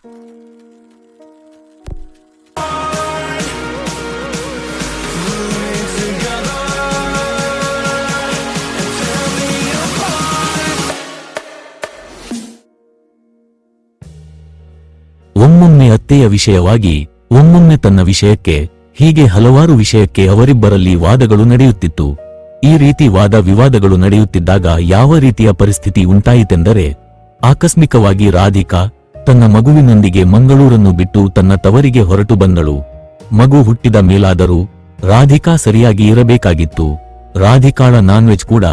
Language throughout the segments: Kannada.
ಒಮ್ಮೊಮ್ಮೆ ಅತ್ತೆಯ ವಿಷಯವಾಗಿ, ಒಮ್ಮೊಮ್ಮೆ ತನ್ನ ವಿಷಯಕ್ಕೆ, ಹೀಗೆ ಹಲವಾರು ವಿಷಯಕ್ಕೆ ಅವರಿಬ್ಬರಲ್ಲಿ ವಾದಗಳು ನಡೆಯುತ್ತಿತ್ತು. ಈ ರೀತಿ ವಾದ ವಿವಾದಗಳು ನಡೆಯುತ್ತಿದ್ದಾಗ ಯಾವ ರೀತಿಯ ಪರಿಸ್ಥಿತಿ ಉಂಟಾಯಿತೆಂದರೆ, ಆಕಸ್ಮಿಕವಾಗಿ ರಾಧಿಕಾ ತನ್ನ ಮಗುವಿನೊಂದಿಗೆ ಮಂಗಳೂರನ್ನು ಬಿಟ್ಟು ತನ್ನ ತವರಿಗೆ ಹೊರಟು ಬಂದಳು. ಮಗು ಹುಟ್ಟಿದ ಮೇಲಾದರೂ ರಾಧಿಕಾ ಸರಿಯಾಗಿ ಇರಬೇಕಾಗಿತ್ತು. ರಾಧಿಕಾಳ ನಾನ್ವೆಜ್ ಕೂಡ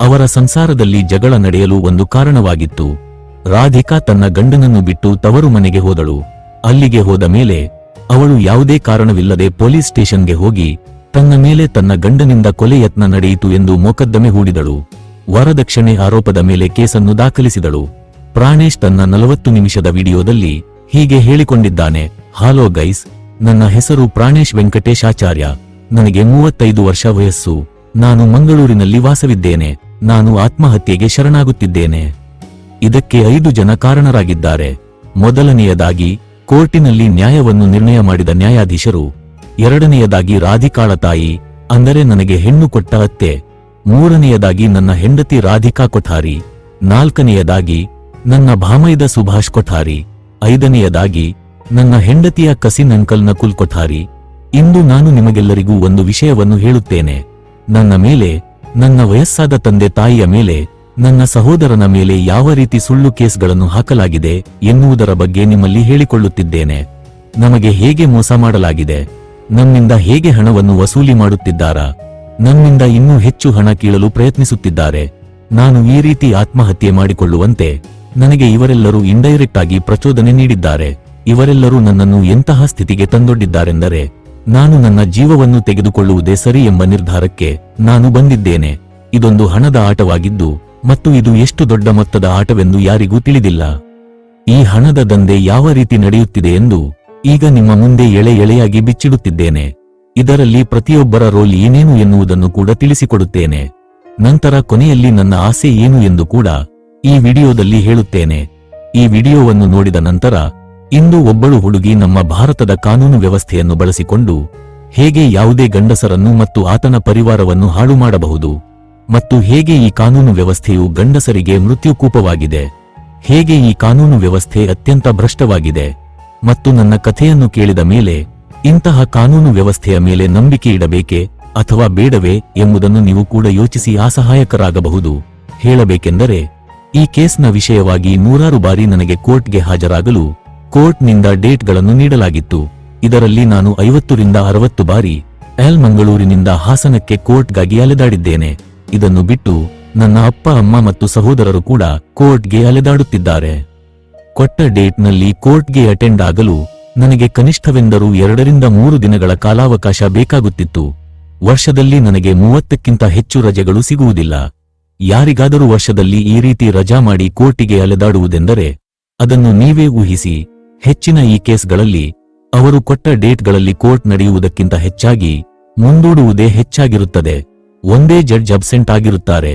ಅವರ ಸಂಸಾರದಲ್ಲಿ ಜಗಳ ನಡೆಯಲು ಒಂದು ಕಾರಣವಾಗಿತ್ತು. ರಾಧಿಕಾ ತನ್ನ ಗಂಡನನ್ನು ಬಿಟ್ಟು ತವರು ಮನೆಗೆ ಹೋದಳು. ಅಲ್ಲಿಗೆ ಹೋದ ಮೇಲೆ ಅವಳು ಯಾವುದೇ ಕಾರಣವಿಲ್ಲದೆ ಪೊಲೀಸ್ ಸ್ಟೇಷನ್ಗೆ ಹೋಗಿ ತನ್ನ ಮೇಲೆ ತನ್ನ ಗಂಡನಿಂದ ಕೊಲೆ ಯತ್ನ ನಡೆಯಿತು ಎಂದು ಮೊಕದ್ದಮೆ ಹೂಡಿದಳು. ವರದಕ್ಷಿಣೆ ಆರೋಪದ ಮೇಲೆ ಕೇಸನ್ನು ದಾಖಲಿಸಿದಳು. ಪ್ರಾಣೇಶ್ ತನ್ನ ನಲವತ್ತು ನಿಮಿಷದ ವಿಡಿಯೋದಲ್ಲಿ ಹೀಗೆ ಹೇಳಿಕೊಂಡಿದ್ದಾನೆ, ಹಾಲೋ ಗೈಸ್, ನನ್ನ ಹೆಸರು ಪ್ರಾಣೇಶ್ ವೆಂಕಟೇಶಾಚಾರ್ಯ. ನನಗೆ ಮೂವತ್ತೈದು ವರ್ಷ ವಯಸ್ಸು. ನಾನು ಮಂಗಳೂರಿನಲ್ಲಿ ವಾಸವಿದ್ದೇನೆ. ನಾನು ಆತ್ಮಹತ್ಯೆಗೆ ಶರಣಾಗುತ್ತಿದ್ದೇನೆ. ಇದಕ್ಕೆ ಐದು ಜನ ಕಾರಣರಾಗಿದ್ದಾರೆ. ಮೊದಲನೆಯದಾಗಿ, ಕೋರ್ಟಿನಲ್ಲಿ ನ್ಯಾಯವನ್ನು ನಿರ್ಣಯ ಮಾಡಿದ ನ್ಯಾಯಾಧೀಶರು. ಎರಡನೆಯದಾಗಿ, ರಾಧಿಕಾಳ ತಾಯಿ, ಅಂದರೆ ನನಗೆ ಹೆಣ್ಣು ಕೊಟ್ಟ ಅತ್ತೆ. ಮೂರನೆಯದಾಗಿ, ನನ್ನ ಹೆಂಡತಿ ರಾಧಿಕಾ ಕೊಠಾರಿ. ನಾಲ್ಕನೆಯದಾಗಿ ನನ್ನ ಭಾಮೈದ ಸುಭಾಷ್ ಕೊಠಾರಿ. ಐದನೆಯದಾಗಿ, ನನ್ನ ಹೆಂಡತಿಯ ಕಸಿನ್ ಅಂಕಲ್ ನಕುಲ್ ಕೊಠಾರಿ. ಇಂದು ನಾನು ನಿಮಗೆಲ್ಲರಿಗೂ ಒಂದು ವಿಷಯವನ್ನು ಹೇಳುತ್ತೇನೆ. ನನ್ನ ಮೇಲೆ, ನನ್ನ ವಯಸ್ಸಾದ ತಂದೆ ತಾಯಿಯ ಮೇಲೆ, ನನ್ನ ಸಹೋದರನ ಮೇಲೆ ಯಾವ ರೀತಿ ಸುಳ್ಳು ಕೇಸ್ಗಳನ್ನು ಹಾಕಲಾಗಿದೆ ಎನ್ನುವುದರ ಬಗ್ಗೆ ನಿಮ್ಮಲ್ಲಿ ಹೇಳಿಕೊಳ್ಳುತ್ತಿದ್ದೇನೆ. ನಮಗೆ ಹೇಗೆ ಮೋಸ ಮಾಡಲಾಗಿದೆ? ನಮ್ಮಿಂದ ಹೇಗೆ ಹಣವನ್ನು ವಸೂಲಿ ಮಾಡುತ್ತಿದ್ದಾರಾ? ನಮ್ಮಿಂದ ಇನ್ನೂ ಹೆಚ್ಚು ಹಣ ಕೀಳಲು ಪ್ರಯತ್ನಿಸುತ್ತಿದ್ದಾರೆ. ನಾನು ಈ ರೀತಿ ಆತ್ಮಹತ್ಯೆ ಮಾಡಿಕೊಳ್ಳುವಂತೆ ನನಗೆ ಇವರೆಲ್ಲರೂ ಇಂಡೈರೆಕ್ಟ್ ಆಗಿ ಪ್ರಚೋದನೆ ನೀಡಿದ್ದಾರೆ. ಇವರೆಲ್ಲರೂ ನನ್ನನ್ನು ಎಂತಹ ಸ್ಥಿತಿಗೆ ತಂದೊಡ್ಡಿದ್ದಾರೆಂದರೆ, ನಾನು ನನ್ನ ಜೀವವನ್ನು ತೆಗೆದುಕೊಳ್ಳುವುದೇ ಸರಿ ಎಂಬ ನಿರ್ಧಾರಕ್ಕೆ ನಾನು ಬಂದಿದ್ದೇನೆ. ಇದೊಂದು ಹಣದ ಆಟವಾಗಿದ್ದು, ಮತ್ತು ಇದು ಎಷ್ಟು ದೊಡ್ಡ ಮೊತ್ತದ ಆಟವೆಂದು ಯಾರಿಗೂ ತಿಳಿದಿಲ್ಲ. ಈ ಹಣದ ದಂಧೆ ಯಾವ ರೀತಿ ನಡೆಯುತ್ತಿದೆ ಎಂದು ಈಗ ನಿಮ್ಮ ಮುಂದೆ ಎಳೆ ಎಳೆಯಾಗಿ ಬಿಚ್ಚಿಡುತ್ತಿದ್ದೇನೆ. ಇದರಲ್ಲಿ ಪ್ರತಿಯೊಬ್ಬರ ರೋಲ್ ಏನೇನು ಎನ್ನುವುದನ್ನು ಕೂಡ ತಿಳಿಸಿಕೊಡುತ್ತೇನೆ. ನಂತರ ಕೊನೆಯಲ್ಲಿ ನನ್ನ ಆಸೆ ಏನು ಎಂದು ಕೂಡ ಈ ವಿಡಿಯೋದಲ್ಲಿ ಹೇಳುತ್ತೇನೆ. ಈ ವಿಡಿಯೋವನ್ನು ನೋಡಿದ ನಂತರ ಇಂದು ಒಬ್ಬಳು ಹುಡುಗಿ ನಮ್ಮ ಭಾರತದ ಕಾನೂನು ವ್ಯವಸ್ಥೆಯನ್ನು ಬಳಸಿಕೊಂಡು ಹೇಗೆ ಯಾವುದೇ ಗಂಡಸರನ್ನು ಮತ್ತು ಆತನ ಪರಿವಾರವನ್ನು ಹಾಳು ಮಾಡಬಹುದು ಮತ್ತು ಹೇಗೆ ಈ ಕಾನೂನು ವ್ಯವಸ್ಥೆಯು ಗಂಡಸರಿಗೆ ಮೃತ್ಯುಕೂಪವಾಗಿದೆ ಹೇಗೆ ಈ ಕಾನೂನು ವ್ಯವಸ್ಥೆ ಅತ್ಯಂತ ಭ್ರಷ್ಟವಾಗಿದೆ ಮತ್ತು ನನ್ನ ಕಥೆಯನ್ನು ಕೇಳಿದ ಮೇಲೆ ಇಂತಹ ಕಾನೂನು ವ್ಯವಸ್ಥೆಯ ಮೇಲೆ ನಂಬಿಕೆ ಇಡಬೇಕೆ ಅಥವಾ ಬೇಡವೇ ಎಂಬುದನ್ನು ನೀವು ಕೂಡ ಯೋಚಿಸಿ ಅಸಹಾಯಕರಾಗಬಹುದು ಹೇಳಬೇಕೆಂದರೆ ಈ ಕೇಸ್ನ ವಿಷಯವಾಗಿ ನೂರಾರು ಬಾರಿ ನನಗೆ ಕೋರ್ಟ್ಗೆ ಹಾಜರಾಗಲು ಕೋರ್ಟ್ನಿಂದ ಡೇಟ್ಗಳನ್ನು ನೀಡಲಾಗಿತ್ತು. ಇದರಲ್ಲಿ ನಾನು ಐವತ್ತರಿಂದ ಅರವತ್ತು ಬಾರಿ ಎಲ್ ಮಂಗಳೂರಿನಿಂದ ಹಾಸನಕ್ಕೆ ಕೋರ್ಟ್ಗಾಗಿ ಅಲೆದಾಡಿದ್ದೇನೆ. ಇದನ್ನು ಬಿಟ್ಟು ನನ್ನ ಅಪ್ಪ, ಅಮ್ಮ ಮತ್ತು ಸಹೋದರರು ಕೂಡ ಕೋರ್ಟ್ಗೆ ಅಲೆದಾಡುತ್ತಿದ್ದಾರೆ. ಕೊಟ್ಟ ಡೇಟ್ನಲ್ಲಿ ಕೋರ್ಟ್ಗೆ ಅಟೆಂಡ್ ಆಗಲು ನನಗೆ ಕನಿಷ್ಠವೆಂದರೂ ಎರಡರಿಂದ ಮೂರು ದಿನಗಳ ಕಾಲಾವಕಾಶ ಬೇಕಾಗುತ್ತಿತ್ತು. ವರ್ಷದಲ್ಲಿ ನನಗೆ ಮೂವತ್ತಕ್ಕಿಂತ ಹೆಚ್ಚು ರಜೆಗಳು ಸಿಗುವುದಿಲ್ಲ. ಯಾರಿಗಾದರೂ ವರ್ಷದಲ್ಲಿ ಈ ರೀತಿ ರಜಾ ಮಾಡಿ ಕೋರ್ಟಿಗೆ ಅಲೆದಾಡುವುದೆಂದರೆ ಅದನ್ನು ನೀವೇ ಊಹಿಸಿ, ಹೆಚ್ಚಿನ ಈ ಕೇಸ್ಗಳಲ್ಲಿ ಅವರು ಕೊಟ್ಟ ಡೇಟ್ಗಳಲ್ಲಿ ಕೋರ್ಟ್ ನಡೆಯುವುದಕ್ಕಿಂತ ಹೆಚ್ಚಾಗಿ ಮುಂದೂಡುವುದೇ ಹೆಚ್ಚಾಗಿರುತ್ತದೆ. ಒಂದೇ ಜಡ್ಜ್ ಅಬ್ಸೆಂಟ್ ಆಗಿರುತ್ತಾರೆ.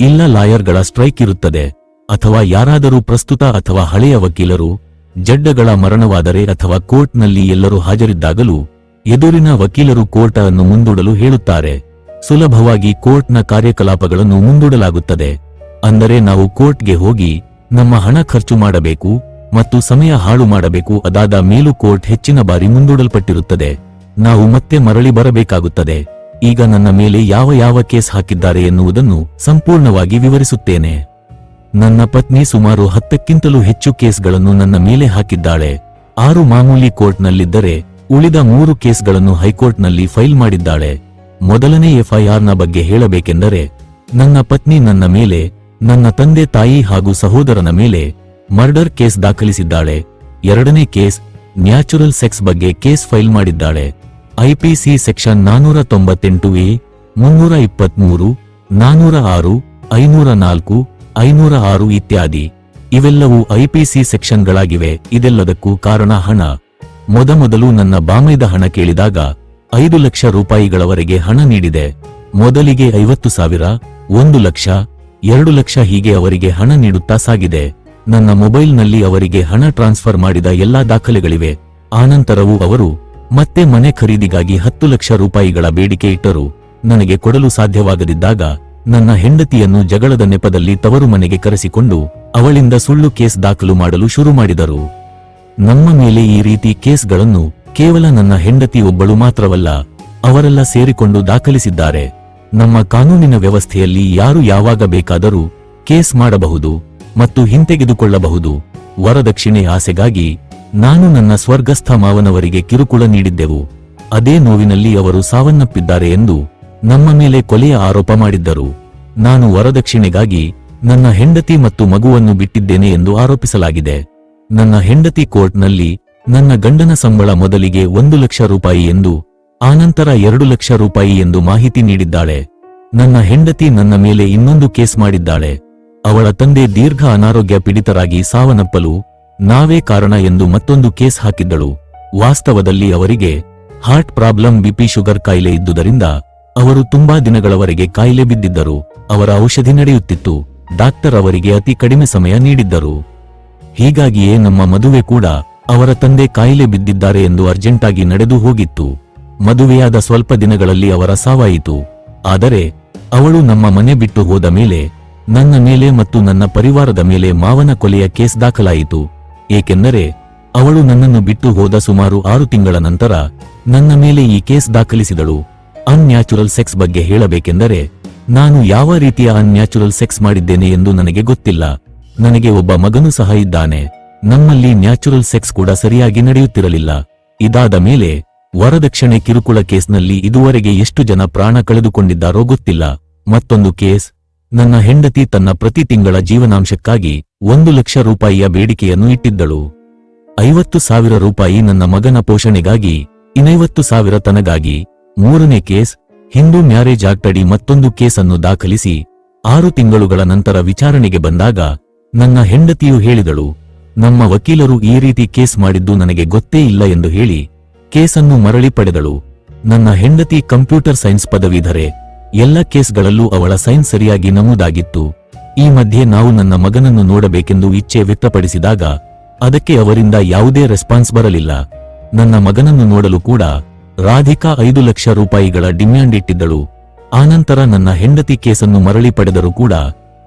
ಇಲ್ಲ ಲಾಯರ್ಗಳ ಸ್ಟ್ರೈಕ್ ಇರುತ್ತದೆ. ಅಥವಾ ಯಾರಾದರೂ ಪ್ರಸ್ತುತ ಅಥವಾ ಹಳೆಯ ವಕೀಲರು ಜಡ್ಡಗಳ ಮರಣವಾದರೆ ಅಥವಾ ಕೋರ್ಟ್ನಲ್ಲಿ ಎಲ್ಲರೂ ಹಾಜರಿದ್ದಾಗಲೂ ಎದುರಿನ ವಕೀಲರು ಕೋರ್ಟ್ ಅನ್ನು ಮುಂದೂಡಲು ಹೇಳುತ್ತಾರೆ. ಸುಲಭವಾಗಿ ಕೋರ್ಟ್ನ ಕಾರ್ಯಕಲಾಪಗಳನ್ನು ಮುಂದೂಡಲಾಗುತ್ತದೆ. ಅಂದರೆ ನಾವು ಕೋರ್ಟ್ಗೆ ಹೋಗಿ ನಮ್ಮ ಹಣ ಖರ್ಚು ಮಾಡಬೇಕು ಮತ್ತು ಸಮಯ ಹಾಳು ಮಾಡಬೇಕು ಅದಾದ ಮೇಲೂ ಕೋರ್ಟ್ ಹೆಚ್ಚಿನ ಬಾರಿ ಮುಂದೂಡಲ್ಪಟ್ಟಿರುತ್ತದೆ. ನಾವು ಮತ್ತೆ ಮರಳಿ ಬರಬೇಕಾಗುತ್ತದೆ. ಈಗ ನನ್ನ ಮೇಲೆ ಯಾವ ಯಾವ ಕೇಸ್ ಹಾಕಿದ್ದಾರೆ ಎನ್ನುವುದನ್ನು ಸಂಪೂರ್ಣವಾಗಿ ವಿವರಿಸುತ್ತೇನೆ. ನನ್ನ ಪತ್ನಿ ಸುಮಾರು ಹತ್ತಕ್ಕಿಂತಲೂ ಹೆಚ್ಚು ಕೇಸ್ಗಳನ್ನು ನನ್ನ ಮೇಲೆ ಹಾಕಿದ್ದಾಳೆ. ಆರು ಮಾಮೂಲಿ ಕೋರ್ಟ್ನಲ್ಲಿದ್ದರೆ ಉಳಿದ ಮೂರು ಕೇಸ್ಗಳನ್ನು ಹೈಕೋರ್ಟ್ನಲ್ಲಿ ಫೈಲ್ ಮಾಡಿದ್ದಾಳೆ. ಮೊದಲನೇ ಎಫ್ಐಆರ್ನ ಬಗ್ಗೆ ಹೇಳಬೇಕೆಂದರೆ, ನನ್ನ ಪತ್ನಿ ನನ್ನ ಮೇಲೆ, ನನ್ನ ತಂದೆ ತಾಯಿ ಹಾಗೂ ಸಹೋದರನ ಮೇಲೆ ಮರ್ಡರ್ ಕೇಸ್ ದಾಖಲಿಸಿದ್ದಾಳೆ. ಎರಡನೇ ಕೇಸ್, ನ್ಯಾಚುರಲ್ ಸೆಕ್ಸ್ ಬಗ್ಗೆ ಕೇಸ್ ಫೈಲ್ ಮಾಡಿದ್ದಾಳೆ. ಐಪಿಸಿ ಸೆಕ್ಷನ್ ನಾನೂರ ತೊಂಬತ್ತೆಂಟು ಎ ಮುನ್ನೂರ ಇಪ್ಪತ್ಮೂರು ನಾನೂರ ಆರು ಐನೂರ ನಾಲ್ಕು ಐನೂರ ಆರು ಇತ್ಯಾದಿ. ಇವೆಲ್ಲವೂ ಐಪಿಸಿ ಸೆಕ್ಷನ್ಗಳಾಗಿವೆ. ಇದೆಲ್ಲದಕ್ಕೂ ಕಾರಣ ಹಣ. ಮೊದಮೊದಲು ನನ್ನ ಬಾಮೈದ ಹಣ ಕೇಳಿದಾಗ ಐದು ಲಕ್ಷ ರೂಪಾಯಿಗಳವರೆಗೆ ಹಣ ನೀಡಿದೆ. ಮೊದಲಿಗೆ ಐವತ್ತು ಸಾವಿರ, ಒಂದು ಲಕ್ಷ, ಎರಡು ಲಕ್ಷ ಹೀಗೆ ಅವರಿಗೆ ಹಣ ನೀಡುತ್ತಾ ಸಾಗಿದೆ. ನನ್ನ ಮೊಬೈಲ್ನಲ್ಲಿ ಅವರಿಗೆ ಹಣ ಟ್ರಾನ್ಸ್ಫರ್ ಮಾಡಿದ ಎಲ್ಲಾ ದಾಖಲೆಗಳಿವೆ. ಆನಂತರವೂ ಅವರು ಮತ್ತೆ ಮನೆ ಖರೀದಿಗಾಗಿ ಹತ್ತು ಲಕ್ಷ ರೂಪಾಯಿಗಳ ಬೇಡಿಕೆ ಇಟ್ಟರು. ನನಗೆ ಕೊಡಲು ಸಾಧ್ಯವಾಗದಿದ್ದಾಗ ನನ್ನ ಹೆಂಡತಿಯನ್ನು ಜಗಳದ ನೆಪದಲ್ಲಿ ತವರು ಮನೆಗೆ ಕರೆಸಿಕೊಂಡು ಅವಳಿಂದ ಸುಳ್ಳು ಕೇಸ್ ದಾಖಲು ಮಾಡಲು ಶುರು ಮಾಡಿದರು. ನಮ್ಮ ಮೇಲೆ ಈ ರೀತಿ ಕೇಸ್ಗಳನ್ನು ಕೇವಲ ನನ್ನ ಹೆಂಡತಿ ಒಬ್ಬಳು ಮಾತ್ರವಲ್ಲ, ಅವರೆಲ್ಲ ಸೇರಿಕೊಂಡು ದಾಖಲಿಸಿದ್ದಾರೆ. ನಮ್ಮ ಕಾನೂನಿನ ವ್ಯವಸ್ಥೆಯಲ್ಲಿ ಯಾರು ಯಾವಾಗ ಬೇಕಾದರೂ ಕೇಸ್ ಮಾಡಬಹುದು ಮತ್ತು ಹಿಂತೆಗೆದುಕೊಳ್ಳಬಹುದು. ವರದಕ್ಷಿಣೆ ಆಸೆಗಾಗಿ ನಾನು ನನ್ನ ಸ್ವರ್ಗಸ್ಥ ಮಾವನವರಿಗೆ ಕಿರುಕುಳ ನೀಡಿದ್ದೆವು. ಅದೇ ನೋವಿನಲ್ಲಿ ಅವರು ಸಾವನ್ನಪ್ಪಿದ್ದಾರೆ ಎಂದು ನಮ್ಮ ಮೇಲೆ ಕೊಲೆಯ ಆರೋಪ ಮಾಡಿದ್ದರು. ನಾನು ವರದಕ್ಷಿಣೆಗಾಗಿ ನನ್ನ ಹೆಂಡತಿ ಮತ್ತು ಮಗುವನ್ನು ಬಿಟ್ಟಿದ್ದೇನೆ ಎಂದು ಆರೋಪಿಸಲಾಗಿದೆ. ನನ್ನ ಹೆಂಡತಿ ಕೋರ್ಟ್ನಲ್ಲಿ ನನ್ನ ಗಂಡನ ಸಂಬಳ ಮೊದಲಿಗೆ ಒಂದು ಲಕ್ಷ ರೂಪಾಯಿ ಎಂದು, ಆನಂತರ ಎರಡು ಲಕ್ಷ ರೂಪಾಯಿ ಎಂದು ಮಾಹಿತಿ ನೀಡಿದ್ದಾಳೆ. ನನ್ನ ಹೆಂಡತಿ ನನ್ನ ಮೇಲೆ ಇನ್ನೊಂದು ಕೇಸ್ ಮಾಡಿದ್ದಾಳೆ. ಅವಳ ತಂದೆ ದೀರ್ಘ ಅನಾರೋಗ್ಯ ಪೀಡಿತರಾಗಿ ಸಾವನ್ನಪ್ಪಲು, ನಾವೇ ಕಾರಣ ಎಂದು ಮತ್ತೊಂದು ಕೇಸ್ ಹಾಕಿದ್ದಳು. ವಾಸ್ತವದಲ್ಲಿ ಅವರಿಗೆ ಹಾರ್ಟ್ ಪ್ರಾಬ್ಲಮ್ ಬಿಪಿ ಶುಗರ್ ಕಾಯಿಲೆ ಇದ್ದುದರಿಂದ ಅವರು ತುಂಬಾ ದಿನಗಳವರೆಗೆ ಕಾಯಿಲೆ ಬಿದ್ದಿದ್ದರು. ಅವರ ಔಷಧಿ ನಡೆಯುತ್ತಿತ್ತು. ಡಾಕ್ಟರ್ ಅವರಿಗೆ ಅತಿ ಕಡಿಮೆ ಸಮಯ ನೀಡಿದ್ದರು. ಹೀಗಾಗಿಯೇ ನಮ್ಮ ಮದುವೆ ಕೂಡ ಅವರ ತಂದೆ ಕಾಯಿಲೆ ಬಿದ್ದಿದ್ದಾರೆ ಎಂದು ಅರ್ಜೆಂಟಾಗಿ ನಡೆದು ಹೋಗಿತ್ತು. ಮದುವೆಯಾದ ಸ್ವಲ್ಪ ದಿನಗಳಲ್ಲಿ ಅವರ ಸಾವಾಯಿತು. ಆದರೆ ಅವಳು ನಮ್ಮ ಮನೆ ಬಿಟ್ಟು ಹೋದ ಮೇಲೆ, ನನ್ನ ಮೇಲೆ ಮತ್ತು ನನ್ನ ಪರಿವಾರದ ಮೇಲೆ ಮಾವನ ಕೊಲೆಯ ಕೇಸ್ ದಾಖಲಾಯಿತು. ಏಕೆಂದರೆ ಅವಳು ನನ್ನನ್ನು ಬಿಟ್ಟು ಹೋದ ಸುಮಾರು ಆರು ತಿಂಗಳ ನಂತರ ನನ್ನ ಮೇಲೆ ಈ ಕೇಸ್ ದಾಖಲಿಸಿದಳು. ಅನ್ಯಾಚುರಲ್ ಸೆಕ್ಸ್ ಬಗ್ಗೆ ಹೇಳಬೇಕೆಂದರೆ, ನಾನು ಯಾವ ರೀತಿಯ ಅನ್ಯಾಚುರಲ್ ಸೆಕ್ಸ್ ಮಾಡಿದ್ದೇನೆ ಎಂದು ನನಗೆ ಗೊತ್ತಿಲ್ಲ. ನನಗೆ ಒಬ್ಬ ಮಗನು ಸಹ ಇದ್ದಾನೆ. ನಮ್ಮಲ್ಲಿ ನ್ಯಾಚುರಲ್ ಸೆಕ್ಸ್ ಕೂಡ ಸರಿಯಾಗಿ ನಡೆಯುತ್ತಿರಲಿಲ್ಲ. ಇದಾದ ಮೇಲೆ ವರದಕ್ಷಿಣೆ ಕಿರುಕುಳ ಕೇಸ್ನಲ್ಲಿ ಇದುವರೆಗೆ ಎಷ್ಟು ಜನ ಪ್ರಾಣ ಕಳೆದುಕೊಂಡಿದ್ದಾರೋ ಗೊತ್ತಿಲ್ಲ. ಮತ್ತೊಂದು ಕೇಸ್, ನನ್ನ ಹೆಂಡತಿ ತನ್ನ ಪ್ರತಿ ತಿಂಗಳ ಜೀವನಾಂಶಕ್ಕಾಗಿ ಒಂದು ಲಕ್ಷ ರೂಪಾಯಿಯ ಬೇಡಿಕೆಯನ್ನು ಇಟ್ಟಿದ್ದಳು. ಐವತ್ತು ಸಾವಿರ ರೂಪಾಯಿ ನನ್ನ ಮಗನ ಪೋಷಣೆಗಾಗಿ, ಇನ್ನೈವತ್ತು ಸಾವಿರ ತನಗಾಗಿ. ಮೂರನೇ ಕೇಸ್, ಹಿಂದೂ ಮ್ಯಾರೇಜ್ ಆಕ್ಟ್ ಅಡಿ ಮತ್ತೊಂದು ಕೇಸನ್ನು ದಾಖಲಿಸಿ, ಆರು ತಿಂಗಳುಗಳ ನಂತರ ವಿಚಾರಣೆಗೆ ಬಂದಾಗ, ನನ್ನ ಹೆಂಡತಿಯು ಹೇಳಿದಳು ನಮ್ಮ ವಕೀಲರು ಈ ರೀತಿ ಕೇಸ್ ಮಾಡಿದ್ದು ನನಗೆ ಗೊತ್ತೇ ಇಲ್ಲ ಎಂದು ಹೇಳಿ ಕೇಸನ್ನು ಮರಳಿ ಪಡೆದಳು. ನನ್ನ ಹೆಂಡತಿ ಕಂಪ್ಯೂಟರ್ ಸೈನ್ಸ್ ಪದವೀಧರೆ, ಎಲ್ಲ ಕೇಸ್ಗಳಲ್ಲೂ ಅವಳ ಸೈನ್ಸ್ ಸರಿಯಾಗಿ ನಮೂದಾಗಿತ್ತು. ಈ ಮಧ್ಯೆ ನಾವು ನನ್ನ ಮಗನನ್ನು ನೋಡಬೇಕೆಂದು ಇಚ್ಛೆ ವ್ಯಕ್ತಪಡಿಸಿದಾಗ, ಅದಕ್ಕೆ ಅವರಿಂದ ಯಾವುದೇ ರೆಸ್ಪಾನ್ಸ್ ಬರಲಿಲ್ಲ. ನನ್ನ ಮಗನನ್ನು ನೋಡಲು ಕೂಡ ರಾಧಿಕಾ ಐದು ಲಕ್ಷ ರೂಪಾಯಿಗಳ ಡಿಮ್ಯಾಂಡ್ ಇಟ್ಟಿದ್ದಳು. ಆನಂತರ ನನ್ನ ಹೆಂಡತಿ ಕೇಸನ್ನು ಮರಳಿ ಪಡೆದರೂ ಕೂಡ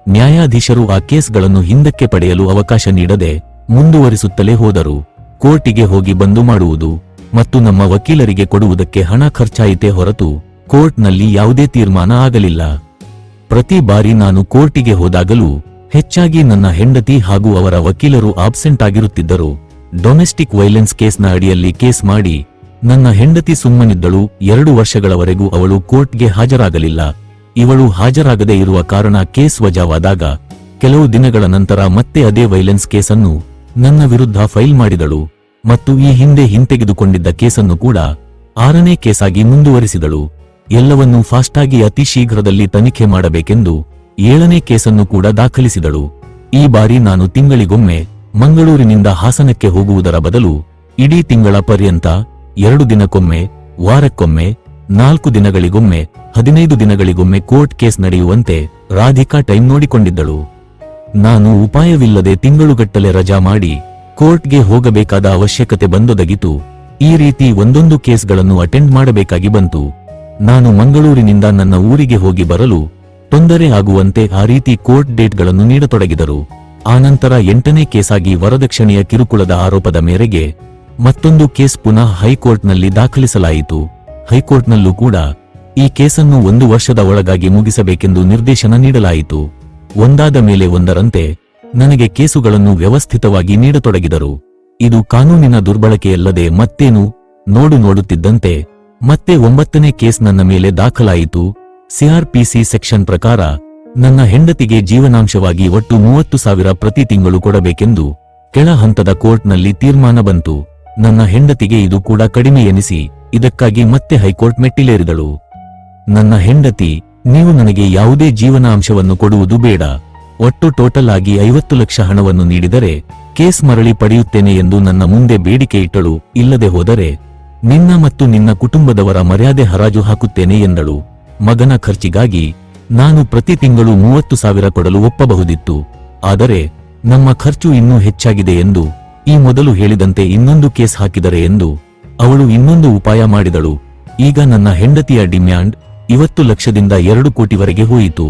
ನ್ಯಾಯಾಧೀಶರು ಆ ಕೇಸ್ಗಳನ್ನು ಹಿಂದಕ್ಕೆ ಪಡೆಯಲು ಅವಕಾಶ ನೀಡದೆ ಮುಂದುವರಿಸುತ್ತಲೇ ಹೋದರು. ಕೋರ್ಟಿಗೆ ಹೋಗಿ ಬಂದು ಮಾಡುವುದು ಮತ್ತು ನಮ್ಮ ವಕೀಲರಿಗೆ ಕೊಡುವುದಕ್ಕೆ ಹಣ ಖರ್ಚಾಯಿತೇ ಹೊರತು ಕೋರ್ಟ್ನಲ್ಲಿ ಯಾವುದೇ ತೀರ್ಮಾನ ಆಗಲಿಲ್ಲ. ಪ್ರತಿ ಬಾರಿ ನಾನು ಕೋರ್ಟಿಗೆ ಹೋದಾಗಲೂ ಹೆಚ್ಚಾಗಿ ನನ್ನ ಹೆಂಡತಿ ಹಾಗೂ ಅವರ ವಕೀಲರು ಆಬ್ಸೆಂಟ್ ಆಗಿರುತ್ತಿದ್ದರು. ಡೊಮೆಸ್ಟಿಕ್ ವೈಲೆನ್ಸ್ ಕೇಸ್ನ ಅಡಿಯಲ್ಲಿ ಕೇಸ್ ಮಾಡಿ ನನ್ನ ಹೆಂಡತಿ ಸುಮ್ಮನಿದ್ದಳು. ಎರಡು ವರ್ಷಗಳವರೆಗೂ ಅವಳು ಕೋರ್ಟ್ಗೆ ಹಾಜರಾಗಲಿಲ್ಲ. ಇವಳು ಹಾಜರಾಗದೇ ಇರುವ ಕಾರಣ ಕೇಸ್ ವಜಾವಾದಾಗ ಕೆಲವು ದಿನಗಳ ನಂತರ ಮತ್ತೆ ಅದೇ ವೈಲೆನ್ಸ್ ಕೇಸನ್ನು ನನ್ನ ವಿರುದ್ಧ ಫೈಲ್ ಮಾಡಿದಳು ಮತ್ತು ಈ ಹಿಂದೆ ಹಿಂತೆಗೆದುಕೊಂಡಿದ್ದ ಕೇಸನ್ನು ಕೂಡ ಆರನೇ ಕೇಸಾಗಿ ಮುಂದುವರಿಸಿದಳು. ಎಲ್ಲವನ್ನೂ ಫಾಸ್ಟಾಗಿ ಅತಿ ಶೀಘ್ರದಲ್ಲಿ ತನಿಖೆ ಮಾಡಬೇಕೆಂದು ಏಳನೇ ಕೇಸನ್ನು ಕೂಡ ದಾಖಲಿಸಿದಳು. ಈ ಬಾರಿ ನಾನು ತಿಂಗಳಿಗೊಮ್ಮೆ ಮಂಗಳೂರಿನಿಂದ ಹಾಸನಕ್ಕೆ ಹೋಗುವುದರ ಬದಲು ಇಡೀ ತಿಂಗಳ ಪರ್ಯಂತ ಎರಡು ದಿನಕ್ಕೊಮ್ಮೆ, ವಾರಕ್ಕೊಮ್ಮೆ, ನಾಲ್ಕು ದಿನಗಳಿಗೊಮ್ಮೆ, ಹದಿನೈದು ದಿನಗಳಿಗೊಮ್ಮೆ ಕೋರ್ಟ್ ಕೇಸ್ ನಡೆಯುವಂತೆ ರಾಧಿಕಾ ಟೈಮ್ ನೋಡಿಕೊಂಡಿದ್ದಳು. ನಾನು ಉಪಾಯವಿಲ್ಲದೆ ತಿಂಗಳುಗಟ್ಟಲೆ ರಜಾ ಮಾಡಿ ಕೋರ್ಟ್ಗೆ ಹೋಗಬೇಕಾದ ಅವಶ್ಯಕತೆ ಬಂದೊದಗಿತು. ಈ ರೀತಿ ಒಂದೊಂದು ಕೇಸ್ಗಳನ್ನು ಅಟೆಂಡ್ ಮಾಡಬೇಕಾಗಿ ಬಂತು. ನಾನು ಮಂಗಳೂರಿನಿಂದ ನನ್ನ ಊರಿಗೆ ಹೋಗಿ ಬರಲು ತೊಂದರೆ ಆಗುವಂತೆ ಆ ರೀತಿ ಕೋರ್ಟ್ ಡೇಟ್ಗಳನ್ನು ನೀಡತೊಡಗಿದರು. ಆನಂತರ ಎಂಟನೇ ಕೇಸಾಗಿ ವರದಕ್ಷಿಣೆಯ ಕಿರುಕುಳದ ಆರೋಪದ ಮೇರೆಗೆ ಮತ್ತೊಂದು ಕೇಸ್ ಪುನಃ ಹೈಕೋರ್ಟ್ನಲ್ಲಿ ದಾಖಲಿಸಲಾಯಿತು. ಹೈಕೋರ್ಟ್ನಲ್ಲೂ ಕೂಡ ಈ ಕೇಸನ್ನು ಒಂದು ವರ್ಷದ ಒಳಗಾಗಿ ಮುಗಿಸಬೇಕೆಂದು ನಿರ್ದೇಶನ ನೀಡಲಾಯಿತು. ಒಂದಾದ ಮೇಲೆ ಒಂದರಂತೆ ನನಗೆ ಕೇಸುಗಳನ್ನು ವ್ಯವಸ್ಥಿತವಾಗಿ ನೀಡತೊಡಗಿದರು. ಇದು ಕಾನೂನಿನ ದುರ್ಬಳಕೆಯಲ್ಲದೆ ಮತ್ತೇನು? ನೋಡು ನೋಡುತ್ತಿದ್ದಂತೆ ಮತ್ತೆ ಒಂಬತ್ತನೇ ಕೇಸ್ ನನ್ನ ಮೇಲೆ ದಾಖಲಾಯಿತು. ಸಿಆರ್ಪಿಸಿ ಸೆಕ್ಷನ್ ಪ್ರಕಾರ ನನ್ನ ಹೆಂಡತಿಗೆ ಜೀವನಾಂಶವಾಗಿ ಒಟ್ಟು ಮೂವತ್ತು ಸಾವಿರ ಪ್ರತಿ ತಿಂಗಳು ಕೊಡಬೇಕೆಂದು ಕೆಳ ಹಂತದ ಕೋರ್ಟ್ನಲ್ಲಿ ತೀರ್ಮಾನ ಬಂತು. ನನ್ನ ಹೆಂಡತಿಗೆ ಇದು ಕೂಡ ಕಡಿಮೆ ಎನಿಸಿ ಇದಕ್ಕಾಗಿ ಮತ್ತೆ ಹೈಕೋರ್ಟ್ ಮೆಟ್ಟಿಲೇರಿದಳು. ನನ್ನ ಹೆಂಡತಿ ನೀವು ನನಗೆ ಯಾವುದೇ ಜೀವನಾಂಶವನ್ನು ಕೊಡುವುದು ಬೇಡ. ಒಟ್ಟು ಟೋಟಲ್ ಆಗಿ ಐವತ್ತು ಲಕ್ಷ ಹಣವನ್ನು ನೀಡಿದರೆ ಕೇಸ್ ಮರಳಿ ಪಡೆಯುತ್ತೇನೆ ಎಂದು ನನ್ನ ಮುಂದೆ ಬೇಡಿಕೆ ಇಟ್ಟಳು. ಇಲ್ಲದೆ ಹೋದರೆ ನಿನ್ನ ಮತ್ತು ನಿನ್ನ ಕುಟುಂಬದವರ ಮರ್ಯಾದೆ ಹರಾಜು ಹಾಕುತ್ತೇನೆ ಎಂದಳು. ಮಗನ ಖರ್ಚಿಗಾಗಿ ನಾನು ಪ್ರತಿ ತಿಂಗಳು ಮೂವತ್ತು ಸಾವಿರ ಕೊಡಲು ಒಪ್ಪಬಹುದಿತ್ತು. ಆದರೆ ನಮ್ಮ ಖರ್ಚು ಇನ್ನೂ ಹೆಚ್ಚಾಗಿದೆ ಎಂದು ಈ ಮೊದಲು ಹೇಳಿದಂತೆ ಇನ್ನೊಂದು ಕೇಸ್ ಹಾಕಿದರೆ ಎಂದು ಅವಳು ಇನ್ನೊಂದು ಉಪಾಯ ಮಾಡಿದಳು. ಈಗ ನನ್ನ ಹೆಂಡತಿಯ ಡಿಮ್ಯಾಂಡ್ ಇವತ್ತು ಲಕ್ಷದಿಂದ ಎರಡು ಕೋಟಿವರೆಗೆ ಹೋಯಿತು.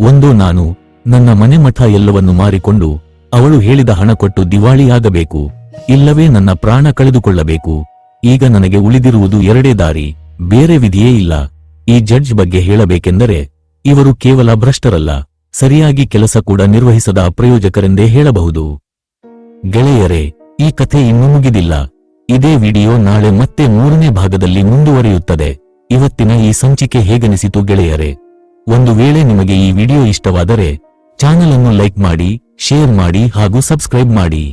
ಒಂದು ನಾನು, ನನ್ನ ಮನೆ ಮಠ ಎಲ್ಲವನ್ನು ಮಾರಿಕೊಂಡು, ಅವಳು ಹೇಳಿದ ಹಣ ಕೊಟ್ಟು ದಿವಾಳಿಯಾಗಬೇಕು ಇಲ್ಲವೇ ನನ್ನ ಪ್ರಾಣ ಕಳೆದುಕೊಳ್ಳಬೇಕು. ಈಗ ನನಗೆ ಉಳಿದಿರುವುದು ಎರಡೇ ದಾರಿ, ಬೇರೆ ವಿಧಿಯೇ ಇಲ್ಲ. ಈ ಜಡ್ಜ್ ಬಗ್ಗೆ ಹೇಳಬೇಕೆಂದರೆ, ಇವರು ಕೇವಲ ಭ್ರಷ್ಟರಲ್ಲ, ಸರಿಯಾಗಿ ಕೆಲಸ ಕೂಡ ನಿರ್ವಹಿಸದ ಅಪ್ರಯೋಜಕರೆಂದೇ ಹೇಳಬಹುದು. ಗೆಳೆಯರೇ, ಈ ಕಥೆ ಇನ್ನೂ ಮುಗಿದಿಲ್ಲ. ಇದೇ ವಿಡಿಯೋ ನಾಳೆ ಮತ್ತೆ ಮೂರನೇ ಭಾಗದಲ್ಲಿ ಮುಂದುವರಿಯುತ್ತದೆ. ಇವತ್ತಿನ ಈ ಸಂಚಿಕೆ ಹೇಗನಿಸಿತು ಗೆಳೆಯರೇ? ಒಂದು ವೇಳೆ ನಿಮಗೆ ಈ ವಿಡಿಯೋ ಇಷ್ಟವಾದರೆ ಚಾನಲ್ ಅನ್ನು ಲೈಕ್ ಮಾಡಿ, ಶೇರ್ ಮಾಡಿ ಹಾಗೂ ಸಬ್ಸ್ಕ್ರೈಬ್ ಮಾಡಿ.